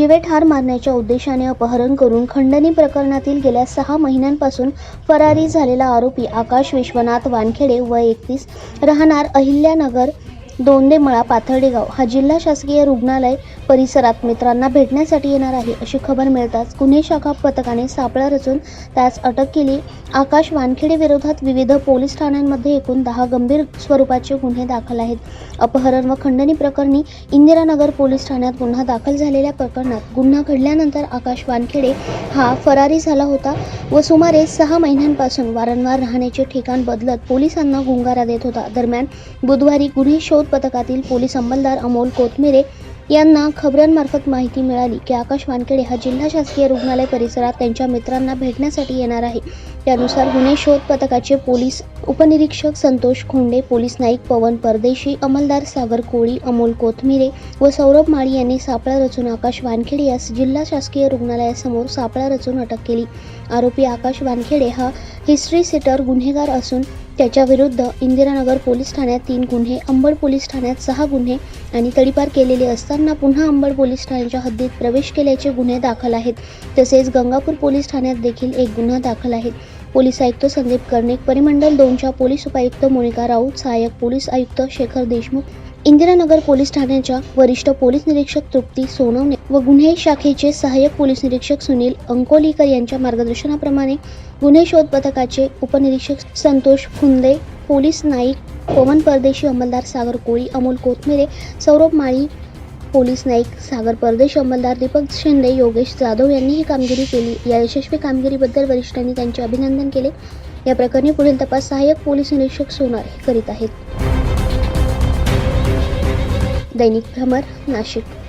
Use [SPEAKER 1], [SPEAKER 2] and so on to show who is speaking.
[SPEAKER 1] जिवे ठार मारण्याच्या उद्देशाने अपहरण करून खंडणी प्रकरणातील गेल्या सहा महिन्यांपासून फरारी झालेला आरोपी आकाश विश्वनाथ वानखेडे व एकतीस राहणार अहिल्यानगर दोंडेमळा पाथर्डेगाव हा जिल्हा शासकीय रुग्णालय परिसरात मित्रांना भेटण्यासाठी येणार आहे अशी खबर मिळताच गुन्हे शाखा पथकाने सापळा रचून त्यास अटक केली. आकाश वानखेडे विरोधात विविध पोलीस ठाण्यांमध्ये एकूण दहा गंभीर स्वरूपाचे गुन्हे दाखल आहेत. अपहरण व खंडणी प्रकरणी इंदिरानगर पोलीस ठाण्यात गुन्हा दाखल झालेल्या प्रकरणात गुन्हा घडल्यानंतर आकाश वानखेडे हा फरारी झाला होता व सुमारे सहा महिन्यांपासून वारंवार राहण्याचे ठिकाण बदलत पोलिसांना गुंगारा देत होता. दरम्यान बुधवारी गुन्हे शोध पथकातील पोलीस अंमलदार अमोल कोथमिरे यांना खबऱ्यांमार्फत माहिती मिळाली की आकाश वानखेडे हा जिल्हा शासकीय रुग्णालय परिसरात त्यांच्या मित्रांना भेटण्यासाठी येणार आहे. त्यानुसार गुन्हे शोध पथकाचे पोलीस उपनिरीक्षक संतोष खोंडे पोलीस नाईक पवन परदेशी अंमलदार सागर कोळी अमोल कोथमिरे व सौरभ माळी यांनी सापळा रचून आकाश वानखेडे यास जिल्हा शासकीय रुग्णालयासमोर सापळा रचून अटक केली. आरोपी आकाश वानखेडे हा हिस्ट्री सेटर गुन्हेगार असून त्याच्याविरुद्ध इंदिरानगर पोलीस ठाण्यात तीन गुन्हे अंबड पोलीस ठाण्यात सहा गुन्हे आणि तडीपार केलेले असताना पुन्हा अंबड पोलीस ठाण्याच्या हद्दीत प्रवेश केल्याचे गुन्हे दाखल आहेत. तसेच गंगापूर पोलीस ठाण्यात देखील एक गुन्हा दाखल आहे. पोलीस आयुक्त संदीप कर्णिक परिमंडल दोनच्या पोलीस उपायुक्त मोनिका राऊत सहाय्यक पोलीस आयुक्त शेखर देशमुख इंदिरानगर पोलीस ठाण्याच्या वरिष्ठ पोलीस निरीक्षक तृप्ती सोनवणे व गुन्हे शाखेचे सहाय्यक पोलीस निरीक्षक सुनील अंकोलीकर यांच्या मार्गदर्शनाप्रमाणे गुन्हे शोध पथकाचे उपनिरीक्षक संतोष फुंदे पोलीस नाईक पवन परदेशी अंमलदार सागर कोळी अमोल कोथमिरे सौरभ माळी पोलीस नाईक सागर परदेश अंमलदार दीपक शिंदे योगेश जाधव यांनी ही कामगिरी केली. या यशस्वी कामगिरीबद्दल वरिष्ठांनी त्यांचे अभिनंदन केले. या प्रकरणी पुढील तपास सहाय्यक पोलीस निरीक्षक सोनार हे करीत आहेत. दैनिक भ्रमर नाशिक.